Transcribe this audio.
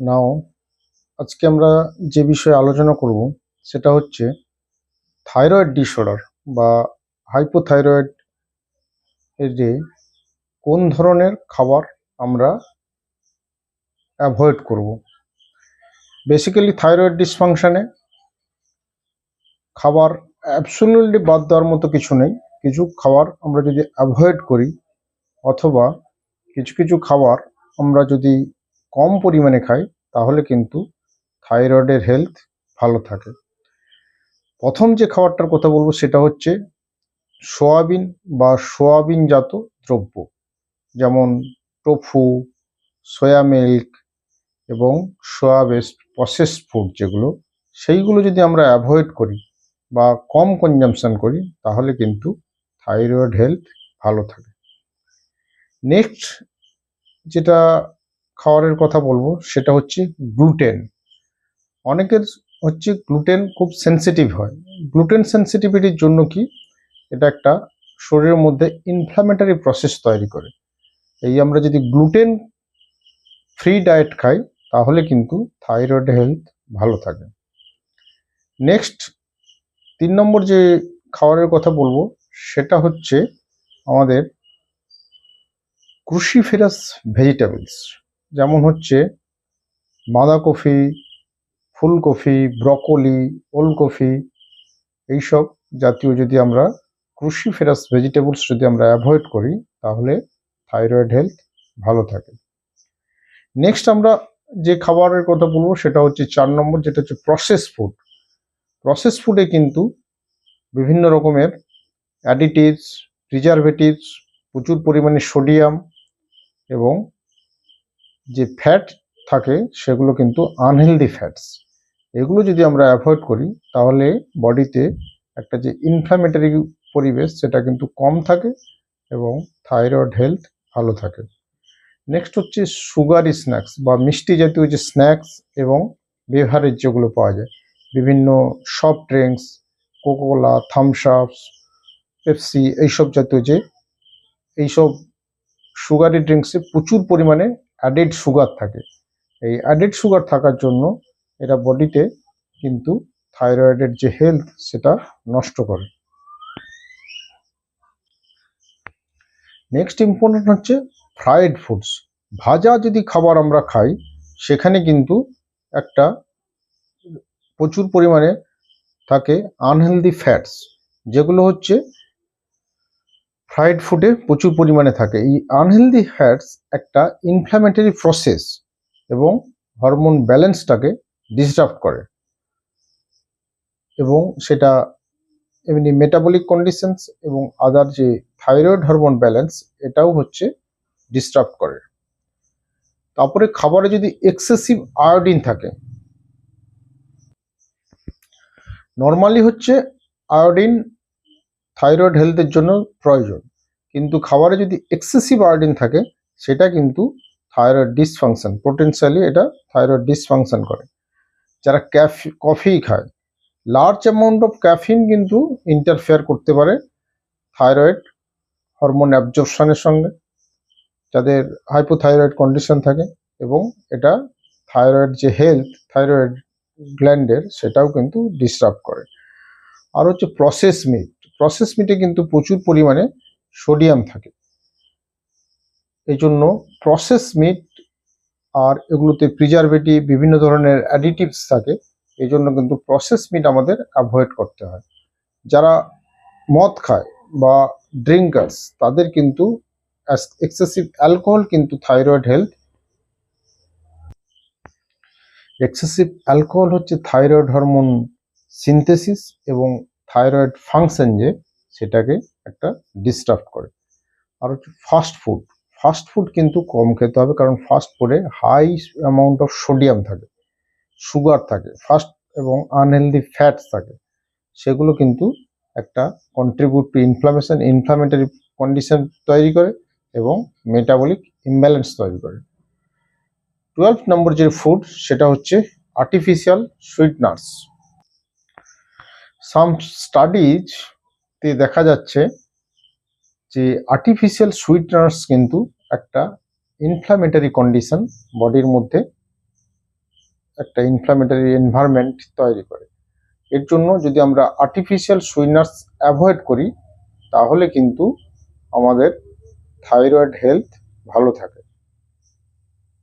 নাও, আজকে আমরা যে বিষয়ে আলোচনা করব সেটা হচ্ছে থাইরয়েড ডিসঅর্ডার বা হাইপোথাইরয়েড যে কোন ধরনের খাবার আমরা অ্যাভয়েড করব। বেসিক্যালি থাইরয়েড ডিসফাংশনে খাবার অ্যাবসোলিউটলি বাদ দেওয়ার মতো কিছু নেই। কিছু খাবার আমরা যদি অ্যাভয়েড করি অথবা কিছু কিছু খাবার আমরা যদি কম পরিমাণে খাই তাহলে কিন্তু থাইরয়েডের হেলথ ভালো থাকে। প্রথম যে খাবারটার কথা বলব সেটা হচ্ছে সোয়াবিন বা সোয়াবিনজাত দ্রব্য, যেমন টোফু, সয়া মিল্ক এবং সোয়া বেসড প্রসেসড ফুড যেগুলো, সেইগুলো যদি আমরা অ্যাভয়েড করি বা কম কনজামশন করি, তাহলে কিন্তু থাইরয়েড হেলথ ভালো থাকে। নেক্সট যেটা খাবারের কথা বলব, সেটা হচ্ছে গ্লুটেন অনেকের হচ্ছে গ্লুটেন খুব সেনসিটিভ হয়। গ্লুটেন সেনসিটিভিটির জন্য কি? এটা একটা শরীরের মধ্যে ইনফ্ল্যামেটারি প্রসেস তৈরি করে। এই আমরা যদি গ্লুটেন ফ্রি ডায়েট খাই, তাহলে কিন্তু থাইরয়েড হেলথ ভালো থাকে। নেক্সট তিন নম্বর যে খাবারের কথা বলব, সেটা হচ্ছে আমাদের ক্রুশিফেরাস ভেজিটেবলস যেমন হচ্ছে বাঁধাকপি, ফুলকপি, ব্রকলি, ওলকপি এইসব জাতীয় যদি আমরা ক্রুশিফেরাস ভেজিটেবলস যদি আমরা অ্যাভয়েড করি, তাহলে থাইরয়েড হেলথ ভালো থাকে। নেক্সট আমরা যে খাবারের কথা বলব, সেটা হচ্ছে চার নম্বর, যেটা হচ্ছে প্রসেস ফুড প্রসেস ফুডে কিন্তু বিভিন্ন রকমের অ্যাডিটিভস প্রিজারভেটিভস প্রচুর পরিমাণে সোডিয়াম এবং যে ফ্যাট থাকে, সেগুলো কিন্তু আনহেলদি ফ্যাটস এগুলো যদি আমরা অ্যাভয়েড করি, তাহলে বডিতে একটা যে ইনফ্ল্যামেটারি পরিবেশ, সেটা কিন্তু কম থাকে এবং থাইরয়েড হেলথ ভালো থাকে। নেক্সট হচ্ছে সুগারি স্ন্যাক্স বা মিষ্টি জাতীয় যে স্ন্যাক্স এবং বেভারেজ যেগুলো পাওয়া যায়। বিভিন্ন soft drinks Coca Cola Thums Up Pepsi এইসব জাতীয় যে, এইসব সুগারি ড্রিঙ্কসে প্রচুর পরিমাণে অ্যাডেড সুগার থাকে। এই অ্যাডেড সুগার থাকার জন্য এটা বডিতে কিন্তু থাইরয়েডের যে হেলথ সেটা নষ্ট করে। নেক্সট ইম্পর্টেন্ট হচ্ছে ফ্রায়েড ফুডস ভাজা যদি খাবার আমরা খাই, সেখানে কিন্তু একটা প্রচুর পরিমাণে থাকে আনহেলদি ফ্যাটস যেগুলো হচ্ছে ফ্রাইড ফুডে প্রচুর পরিমাণে থাকে। এই আনহেলদি ফ্যাটস একটা ইনফ্ল্যামেটরি প্রসেস এবং হরমোন ব্যালেন্সটাকে ডিস্টার্ব করে এবং সেটা এমনি মেটাবলিক কন্ডিশনস এবং আদার যে থাইরয়েড হরমোন ব্যালেন্স এটাও হচ্ছে ডিস্টার্ব করে। তারপরে খাবারে যদি এক্সেসিভ আয়োডিন থাকে নর্মালি হচ্ছে আয়োডিন থাইরয়েড হেলথের জন্য প্রয়োজন। কিন্তু খাবারে যদি এক্সেসিভ আয়োডিন থাকে, সেটা কিন্তু থাইরয়েড ডিসফাংশন পোটেন্সিয়ালি এটা থাইরয়েড ডিসফাংশন করে। যারা ক্যাফি কফি খায় লার্জ অ্যামাউন্ট অফ ক্যাফিন কিন্তু ইন্টারফেয়ার করতে পারে থাইরয়েড হরমোন অ্যাবজর্পশনের সঙ্গে, যাদের হাইপোথাইরয়েড কন্ডিশন থাকে এবং এটা থাইরয়েড যে হেলথ থাইরয়েড গ্ল্যান্ডের সেটাও কিন্তু ডিস্টার্ব করে। আর হচ্ছে প্রসেস মিট প্রসেস মিটে কিন্তু প্রচুর পরিমাণে সোডিয়াম থাকে। এই জন্য প্রসেস মিট আর এগুলোতে প্রিজারভেটিভ বিভিন্ন ধরনের অ্যাডিটিভস থাকে এই জন্য কিন্তু প্রসেস মিট আমাদের অ্যাভয়েড করতে হয়। যারা মদ খায় বা ড্রিঙ্কার্স তাদের কিন্তু এক্সেসিভ অ্যালকোহল কিন্তু থাইরয়েড হেলথ এক্সেসিভ অ্যালকোহল হচ্ছে থাইরয়েড হরমোন সিনথেসিস এবং থাইরয়েড ফাংশন যে সেটাকে একটা ডিস্টার্ব করে। আর হচ্ছে ফাস্ট ফুড ফাস্ট ফুড কিন্তু কম খেতে হবে কারণ ফাস্ট ফুডে হাই অ্যামাউন্ট অফ সোডিয়াম থাকে সুগার থাকে ফাস্ট এবং আনহেলদি ফ্যাটস থাকে। সেগুলো কিন্তু একটা contribute to inflammation inflammatory condition তৈরি করে এবং মেটাবলিক ইমব্যালেন্স তৈরি করে। টুয়েলভ নম্বর যে ফুড সেটা হচ্ছে আর্টিফিশিয়াল সুইটনার্স সাম স্টাডিজ তে দেখা যাচ্ছে যে আর্টিফিশিয়াল সুইটনার্স কিন্তু একটা ইনফ্ল্যামেটারি কন্ডিশন বডির মধ্যে একটা ইনফ্লামেটরি এনভায়রনমেন্ট তৈরি করে। এর জন্য যদি আমরা আর্টিফিশিয়াল সুইটনার্স অ্যাভয়েড করি, তাহলে কিন্তু আমাদের থাইরয়েড হেলথ ভালো থাকে।